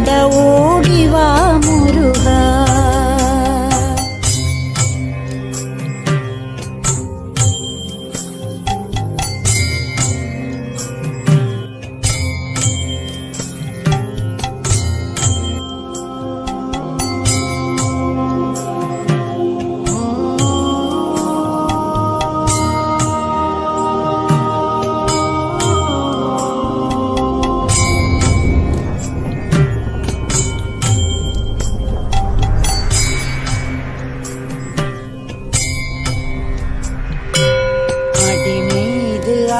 விளையாட